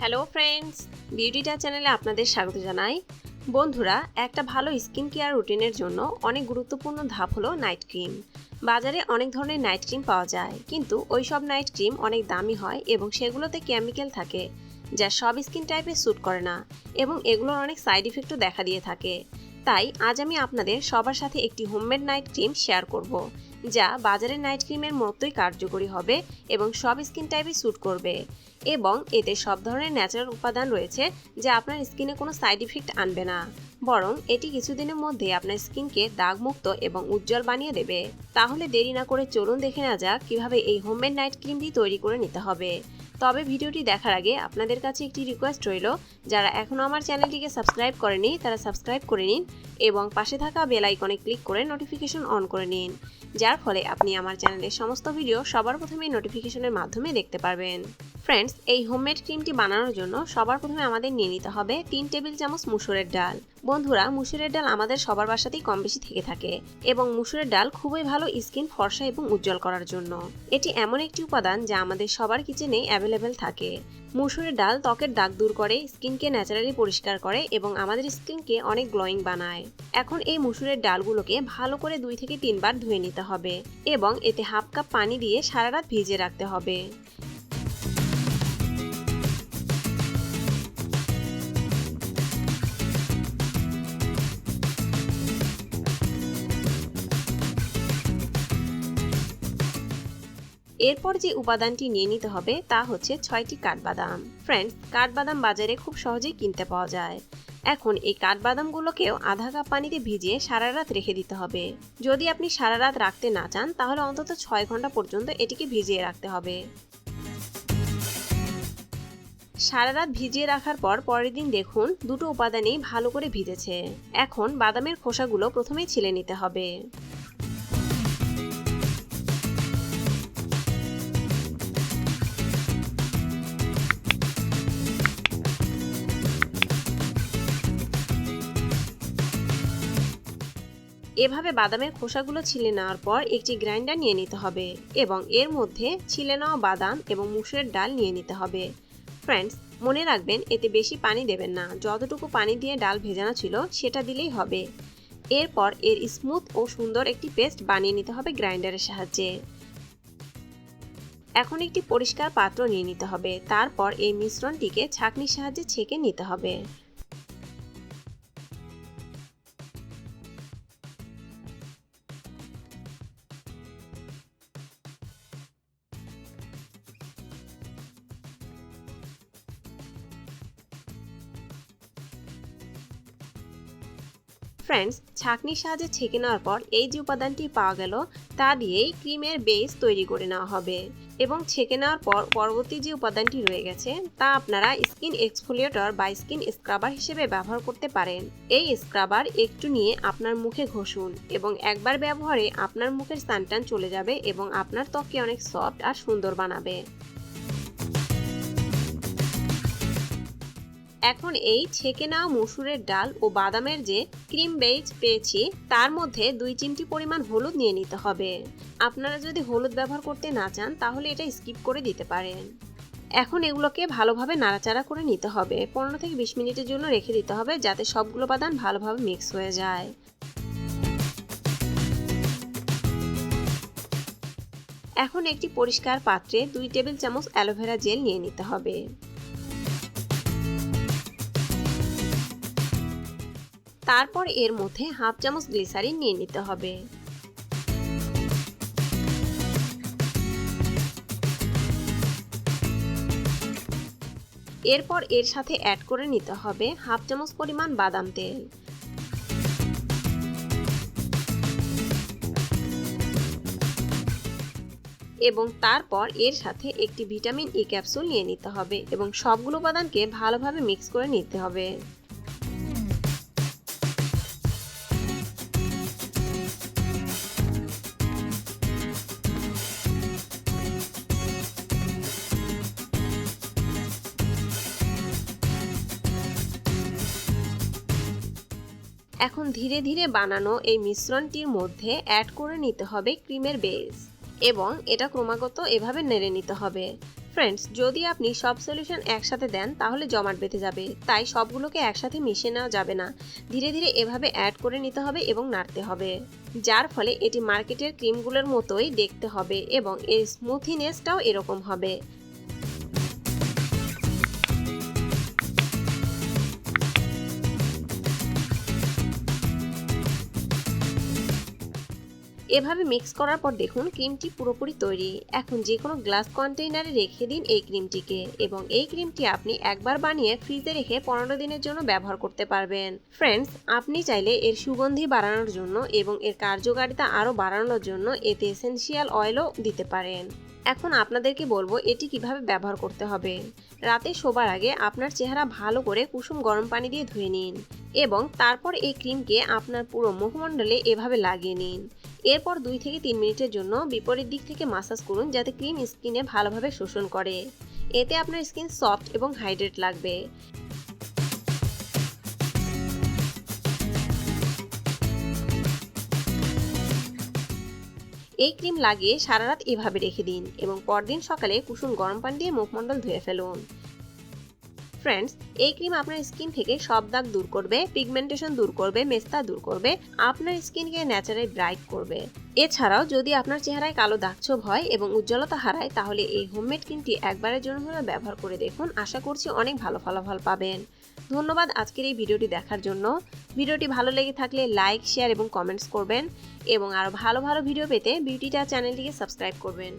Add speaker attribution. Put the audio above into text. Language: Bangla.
Speaker 1: হ্যালো ফ্রেন্ডস বিউটিটা চ্যানেলে আপনাদের স্বাগত জানাই। বন্ধুরা, একটা ভালো স্কিন কেয়ার রুটিনের জন্য অনেক গুরুত্বপূর্ণ ধাপ হলো নাইট ক্রিম বাজারে অনেক ধরনের নাইট ক্রিম পাওয়া যায়, কিন্তু ওই সব নাইট ক্রিম অনেক দামি হয় এবং সেগুলোতে কেমিক্যাল থাকে, যা সব স্কিন টাইপে স্যুট করে না এবং এগুলোর অনেক সাইড ইফেক্টও দেখা দিয়ে থাকে। তাই আজ আমি আপনাদের সবার সাথে একটি হোমমেড নাইট ক্রিম শেয়ার করব। যা বাজারের নাইট ক্রিমের মতোই কার্যকরী হবে এবং সব স্কিন টাইপই স্যুট করবে। এবং এতে সব ধরনের ন্যাচারাল উপাদান রয়েছে যা আপনার স্কিনে কোনো সাইড ইফেক্ট আনবে না। বরং এটি কিছুদিনের মধ্যে আপনার স্কিনকে দাগমুক্ত এবং উজ্জ্বল বানিয়ে দেবে। তাহলে দেরি না করে চলুন দেখে না যাক কীভাবে এই হোমমেড নাইট ক্রিমটি তৈরি করে নিতে হবে। তবে ভিডিওটি দেখার আগে আপনাদের কাছে একটি রিকোয়েস্ট রইল, যারা এখনও আমার চ্যানেলটিকে সাবস্ক্রাইব করেনি তারা সাবস্ক্রাইব করে নিন এবং পাশে থাকা বেল আইকনে ক্লিক করে নোটিফিকেশন অন করে নিন, যার ফলে আপনি আমার চ্যানেলের সমস্ত ভিডিও সবার প্রথমেই নোটিফিকেশনের মাধ্যমে দেখতে পারবেন। ফ্রেন্ডস এই হোমমেড ক্রিমটি বানানোর জন্য সবার প্রথমে আমাদের নিয়ে নিতে হবে তিন টেবিল চামচ মুসুরের ডাল। বন্ধুরা, মুসুরের ডাল আমাদের সবার বাসাতেই কম বেশি থেকে থাকে এবং মুসুরের ডাল খুবই ভালো স্কিন ফর্সা এবং উজ্জ্বল করার জন্য। এটি এমন একটি উপাদান যা আমাদের সবার কিচেনে অ্যাভেলেবেল থাকে। মুসুরের ডাল ত্বকের দাগ দূর করে স্কিনকে ন্যাচারালি পরিষ্কার করে এবং আমাদের স্কিনকে অনেক গ্লোয়িং বানায়। এখন এই মুসুরের ডালগুলোকে ভালো করে দুই থেকে তিনবার ধুয়ে নিতে হবে এবং এতে হাফ কাপ পানি দিয়ে সারা রাত ভিজিয়ে রাখতে হবে। এরপর যে উপাদানটি নিয়ে নিতে হবে তা হচ্ছে ছয়টি কাঠবাদাম। ফ্রেন্ডস কাঠবাদাম বাজারে খুব সহজেই কিনতে পাওয়া যায়। এখন এই কাঠবাদামগুলোকেও আধা কাপ পানিতে ভিজিয়ে সারা রাত রেখে দিতে হবে। যদি আপনি সারা রাত রাখতে না চান, তাহলে অন্তত ছয় ঘণ্টা পর্যন্ত এটিকে ভিজিয়ে রাখতে হবে। সারা রাত ভিজিয়ে রাখার পর পরের দিন দেখুন, দুটো উপাদানেই ভালো করে ভিজেছে। এখন বাদামের খোসাগুলো প্রথমেই ছিলে নিতে হবে। এভাবে বাদামের খোসাগুলো ছিলে নেওয়ার পর একটি গ্রাইন্ডার নিয়ে নিতে হবে এবং এর মধ্যে ছিলে নেওয়া বাদাম এবং মুসুরের ডাল নিয়ে নিতে হবে। ফ্রেন্ডস মনে রাখবেন এতে বেশি পানি দেবেন না। যতটুকু পানি দিয়ে ডাল ভেজানো ছিল, সেটা দিলেই হবে। এরপর এর স্মুথ ও সুন্দর একটি পেস্ট বানিয়ে নিতে হবে গ্রাইন্ডারের সাহায্যে। এখন একটি পরিষ্কার পাত্র নিয়ে নিতে হবে। তারপর এই মিশ্রণটিকে ছাঁকনির সাহায্যে ছেঁকে নিতে হবে। ফ্রেন্ডস ছাঁকনির সাহায্যে ছেঁকে নেওয়ার পর এই যে উপাদানটি পাওয়া গেল, তা দিয়েই ক্রিমের বেস তৈরি করে নেওয়া হবে। এবং ছেঁকে নেওয়ার পর পরবর্তী যে উপাদানটি রয়ে গেছে, তা আপনারা স্কিন এক্সফোলিয়েটর বা স্কিন স্ক্রাবার হিসেবে ব্যবহার করতে পারেন। এই স্ক্রাবার একটু নিয়ে আপনার মুখে ঘষুন এবং একবার ব্যবহারে আপনার মুখের স্থানটান চলে যাবে এবং আপনার ত্বককে অনেক সফট আর সুন্দর বানাবে। এখন এই ছেঁকে নেওয়া মসুরের ডাল ও বাদামের যে ক্রিম বেজ পেয়েছি, তার মধ্যে দুই চিমটি পরিমাণ হলুদ নিয়ে নিতে হবে। আপনারা যদি হলুদ ব্যবহার করতে না চান, তাহলে এটা স্কিপ করে দিতে পারেন। এখন এগুলোকে ভালোভাবে নাড়াচাড়া করে নিতে হবে। পনেরো থেকে বিশ মিনিটের জন্য রেখে দিতে হবে, যাতে সবগুলো বাদাম ভালোভাবে মিক্স হয়ে যায়। এখন একটি পরিষ্কার পাত্রে দুই টেবিল চামচ অ্যালোভেরা জেল নিয়ে নিতে হবে। তারপর এর মধ্যে হাফ চামচ গ্লিসারিন নিয়ে নিতে হবে। এরপর এর সাথে অ্যাড করে নিতে হবে হাফ চামচ পরিমাণ বাদাম তেল। এবং তারপর এর সাথে একটি ভিটামিন ই ক্যাপসুল নিয়ে নিতে হবে এবং সবগুলো উপাদানকে ভালোভাবে মিক্স করে নিতে হবে। এখন ধীরে ধীরে বানানো এই মিশ্রণটির মধ্যে অ্যাড করে নিতে হবে ক্রিমের বেস এবং এটা ক্রমাগত এভাবে নেড়ে নিতে হবে। ফ্রেন্ডস যদি আপনি সব সলিউশন একসাথে দেন, তাহলে জমাট বেঁধে যাবে। তাই সবগুলোকে একসাথে মিশিয়ে নেওয়া যাবে না। ধীরে ধীরে এভাবে অ্যাড করে নিতে হবে এবং নাড়তে হবে। যার ফলে এটি মার্কেটের ক্রিমগুলোর মতোই দেখতে হবে এবং এর স্মুথিনেসটাও এরকম হবে। এভাবে মিক্স করার পর দেখুন ক্রিমটি পুরোপুরি তৈরি। এখন যে কোনো গ্লাস কন্টেইনারে রেখে দিন এই ক্রিমটিকে এবং এই ক্রিমটি আপনি একবার বানিয়ে ফ্রিজে রেখে পনেরো দিনের জন্য ব্যবহার করতে পারবেন। ফ্রেন্ডস আপনি চাইলে এর সুগন্ধি বাড়ানোর জন্য এবং এর কার্যকারিতা আরও বাড়ানোর জন্য এতে এসেন্সিয়াল অয়েলও দিতে পারেন। এখন আপনাদেরকে বলব এটি কীভাবে ব্যবহার করতে হবে। রাতে শোবার আগে আপনার চেহারা ভালো করে কুসুম গরম পানি দিয়ে ধুয়ে নিন এবং তারপর এই ক্রিমকে আপনার পুরো মুখমণ্ডলে এভাবে লাগিয়ে নিন। এরপর দুই থেকে তিন মিনিটের জন্য বিপরীত দিক থেকে মাসাজ করুন যাতে ক্রিম স্কিনে ভালোভাবে শোষণ করে। এতে আপনার স্কিন সফট এবং হাইড্রেট লাগবে। এই ক্রিম লাগিয়ে সারা রাত এভাবে রেখে দিন এবং পরদিন সকালে কুসুম গরম পানি দিয়ে মুখমণ্ডল ধুয়ে ফেলুন। ফ্রেন্ডস এই ক্রিম আপনার স্কিন থেকে সব দাগ দূর করবে পিগমেন্টেশন দূর করবে, মেস্তা দূর করবে, আপনার স্কিনকে ন্যাচারাল ব্রাইট করবে। এছাড়াও যদি আপনার চেহারায় কালো দাগছোপ হয় এবং উজ্জ্বলতা হারায়, তাহলে এই হোমমেড ক্রিমটি একবারের জন্য হলেও ব্যবহার করে দেখুন। আশা করছি অনেক ভালো ফলাফল পাবেন। ধন্যবাদ আজকের এই ভিডিওটি দেখার জন্য। ভিডিওটি ভালো লেগে থাকলে লাইক শেয়ার এবং কমেন্টস করবেন এবং আরও ভালো ভালো ভিডিও পেতে বিউটিটা চ্যানেলটিকে সাবস্ক্রাইব করবেন।